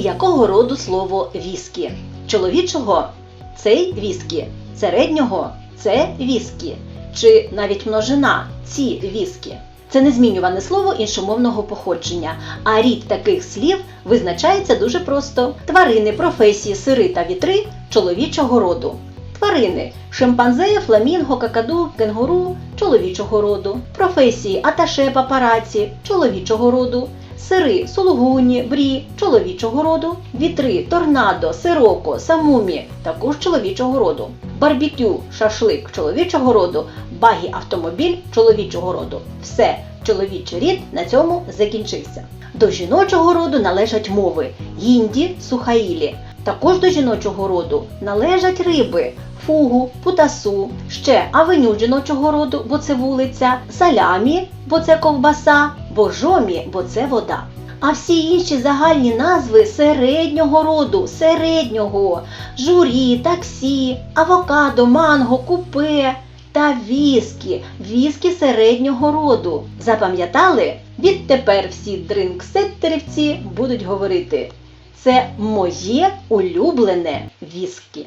якого роду слово віскі? Чоловічого цей віскі, середнього це віскі, чи навіть множина ці віскі. Це незмінюване слово іншомовного походження, а рід таких слів визначається дуже просто: тварини, професії, сири та вітри чоловічого роду. Тварини шимпанзе, фламінго, какаду, кенгуру чоловічого роду, професії аташе, папараці чоловічого роду, сири, сулугуні, брі чоловічого роду, вітри, торнадо, сироко, самумі також чоловічого роду, барбекю, шашлик чоловічого роду, багі автомобіль чоловічого роду. Все, чоловічий рід на цьому закінчився. До жіночого роду належать мови гінді, сухаїлі. Також до жіночого роду належать риби, фугу, путасу, ще авеню жіночого роду, бо це вулиця, салямі, бо це ковбаса, божомі, бо це вода. А всі інші загальні назви середнього роду, середнього, журі, таксі, авокадо, манго, купе та віскі, віскі середнього роду. Запам'ятали? Відтепер всі дринксеттерівці будуть говорити. Це моє улюблене віскі.